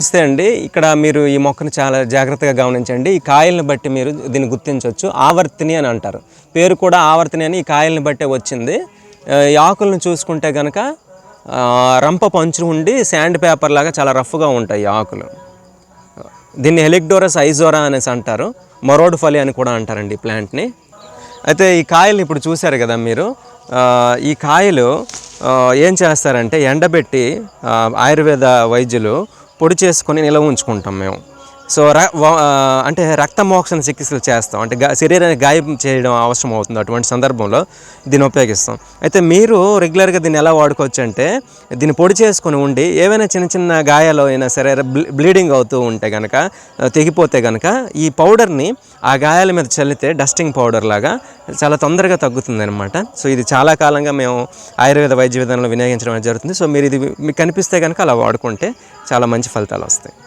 నమస్తే అండి. ఇక్కడ మీరు ఈ మొక్కను చాలా జాగ్రత్తగా గమనించండి. ఈ కాయల్ని బట్టి మీరు దీన్ని గుర్తించవచ్చు. ఆవర్తిని అని అంటారు. పేరు కూడా ఆవర్తిని అని ఈ కాయల్ని బట్టే వచ్చింది. ఈ ఆకులను చూసుకుంటే కనుక రంప పంచు ఉండి శాండ్ పేపర్ లాగా చాలా రఫ్గా ఉంటాయి ఈ ఆకులు. దీన్ని హెలిక్డోరస్ ఐజోరా అనేసి అంటారు. మరోడ్ ఫలి అని కూడా అంటారండి ఈ ప్లాంట్ని. అయితే ఈ కాయలు ఇప్పుడు చూశారు కదా మీరు. ఈ కాయలు ఏం చేస్తారంటే ఎండబెట్టి ఆయుర్వేద వైద్యులు పొడి చేసుకొని నిల్వ ఉంచుకుంటాం మేము. సో ర వ- ఆ, అంటే రక్తమోక్షణ చికిత్సలు చేస్తాం. అంటే శరీరాన్ని గాయం చేయడం అవసరం అవుతుంది అటువంటి సందర్భంలో దీన్ని ఉపయోగిస్తాం. అయితే మీరు రెగ్యులర్గా దీన్ని ఎలా వాడుకోవచ్చు అంటే దీన్ని పొడి చేసుకొని ఉండి ఏవైనా చిన్న చిన్న గాయాలు అయినా సరే బ్లీ- బ్లీడింగ్ అవుతూ ఉంటే కనుక తెగిపోతే కనుక ఈ పౌడర్ని ఆ గాయాల మీద చల్లితే డస్టింగ్ పౌడర్ లాగా చాలా తొందరగా తగ్గుతుంది అనమాట సో ఇది చాలా కాలంగా మేము ఆయుర్వేద వైద్య విధానంలో వినియోగించడం అనేది జరుగుతుంది. సో మీరు ఇది మీకు కనిపిస్తే కనుక అలా వాడుకుంటే చాలా మంచి ఫలితాలు వస్తాయి.